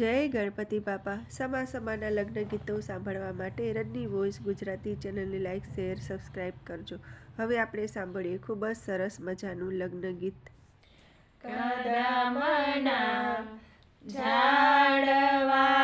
જય ગણપતિ બાપા. સમા સમાના લગ્ન ગીતો સાંભળવા માટે રનની વોઇસ ગુજરાતી ચેનલને લાઈક, શેર સબસ્ક્રાઈબ કરજો. હવે આપણે સાંભળીએ ખૂબ જ સરસ મજાનું લગ્ન ગીત. કદમના ઝાડવા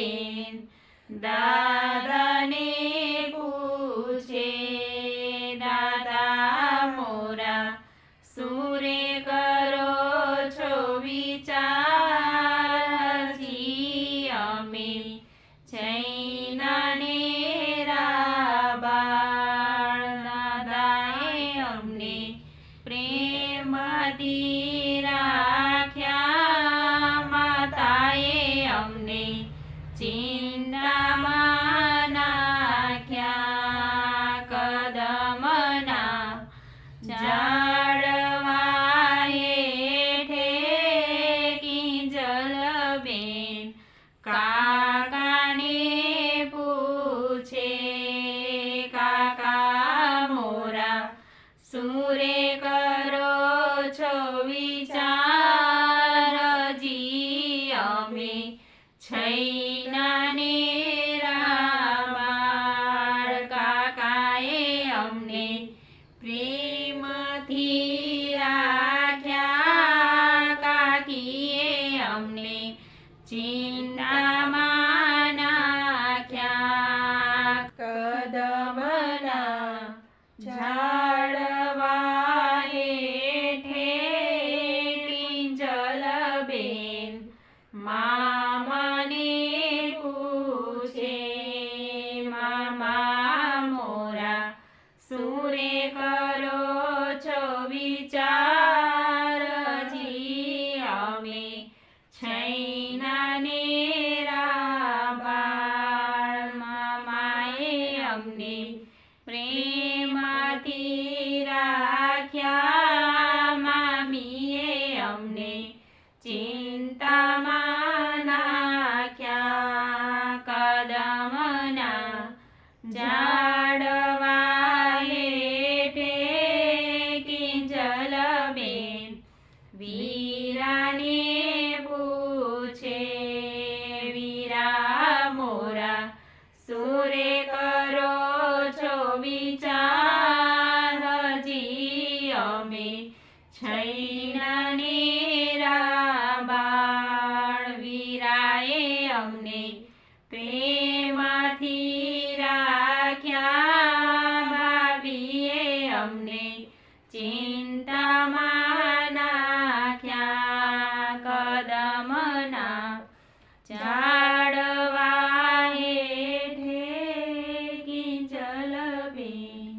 બેન, દાદાને પૂછે, દાદા મોરા, સુરે કરો છો વિચાર? હજી અમે જૈનાને રાબાળ. દાદાએ અમને પ્રેમથી ચિંતામાં નાખ્યા કદમના ઝાડવા હેઠે કિંજલ બેન કાકાને પૂછે કાકા મોરા સુરે કરો છો વિચાર જી અમે છૈનાને પ્રેમથી રાખ્યા કાકીએ અમને ચિંતામાં નાખ્યા. કદમના ઝાડવા હેઠે કિંજલ બેન મામાને કરો છો વિચાર જી અમે છૈનાને પ્રેમથી રાખ્યા મામીએ અમને ચિંતામાં નાખ્યા કદમના ઝાડવા વીરાને પૂછે, વીરા મોરા, સુરે કરો છો વિચાર? હજી અમે છૈનાને રાબાળ, વીરાએ અમને પ્રેમથી ઝાડવા હેઠે કિંચલ બી